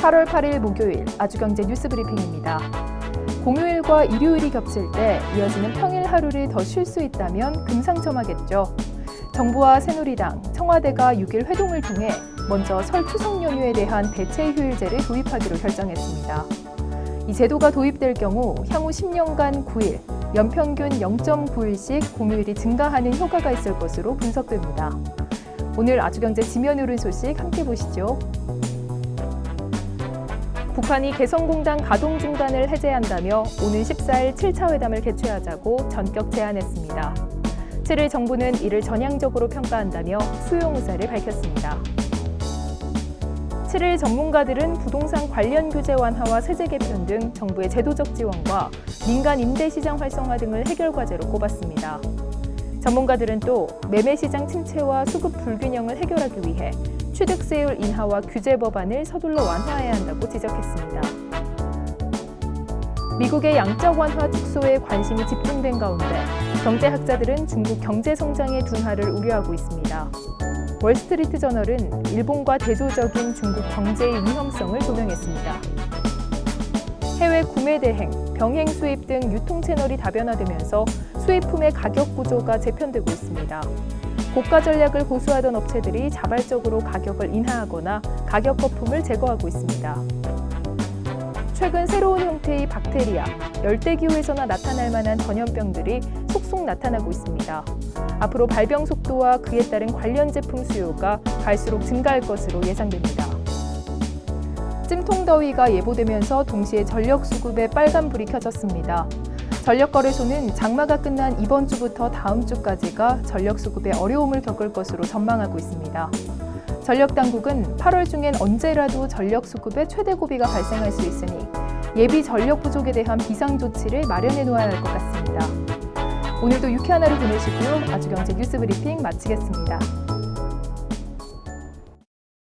8월 8일 목요일 아주경제 뉴스 브리핑입니다. 공휴일과 일요일이 겹칠 때 이어지는 평일 하루를 더 쉴 수 있다면 금상첨화겠죠. 정부와 새누리당, 청와대가 6일 회동을 통해 먼저 설 추석 연휴에 대한 대체 휴일제를 도입하기로 결정했습니다. 이 제도가 도입될 경우 향후 10년간 9일, 연평균 0.9일씩 공휴일이 증가하는 효과가 있을 것으로 분석됩니다. 오늘 아주경제 지면 오른 소식 함께 보시죠. 북한이 개성공단 가동 중단을 해제한다며 오는 14일 7차 회담을 개최하자고 전격 제안했습니다. 7일 정부는 이를 전향적으로 평가한다며 수용 의사를 밝혔습니다. 7일 전문가들은 부동산 관련 규제 완화와 세제 개편 등 정부의 제도적 지원과 민간 임대 시장 활성화 등을 해결 과제로 꼽았습니다. 전문가들은 또 매매 시장 침체와 수급 불균형을 해결하기 위해 취득세율 인하와 규제 법안을 서둘러 완화해야 한다고 지적했습니다. 미국의 양적 완화 축소에 관심이 집중된 가운데 경제학자들은 중국 경제 성장의 둔화를 우려하고 있습니다. 월스트리트 저널은 일본과 대조적인 중국 경제의 위험성을 조명했습니다. 해외 구매 대행, 병행 수입 등 유통 채널이 다변화되면서 수입품의 가격 구조가 재편되고 있습니다. 고가 전략을 고수하던 업체들이 자발적으로 가격을 인하하거나 가격 거품을 제거하고 있습니다. 최근 새로운 형태의 박테리아, 열대기후에서나 나타날 만한 전염병들이 속속 나타나고 있습니다. 앞으로 발병 속도와 그에 따른 관련 제품 수요가 갈수록 증가할 것으로 예상됩니다. 찜통 더위가 예보되면서 동시에 전력 수급에 빨간불이 켜졌습니다. 전력거래소는 장마가 끝난 이번 주부터 다음 주까지가 전력 수급에 어려움을 겪을 것으로 전망하고 있습니다. 전력 당국은 8월 중엔 언제라도 전력 수급에 최대 고비가 발생할 수 있으니 예비 전력 부족에 대한 비상 조치를 마련해 놓아야 할 것 같습니다. 오늘도 유쾌한 하루 보내시고요. 아주경제 뉴스 브리핑 마치겠습니다.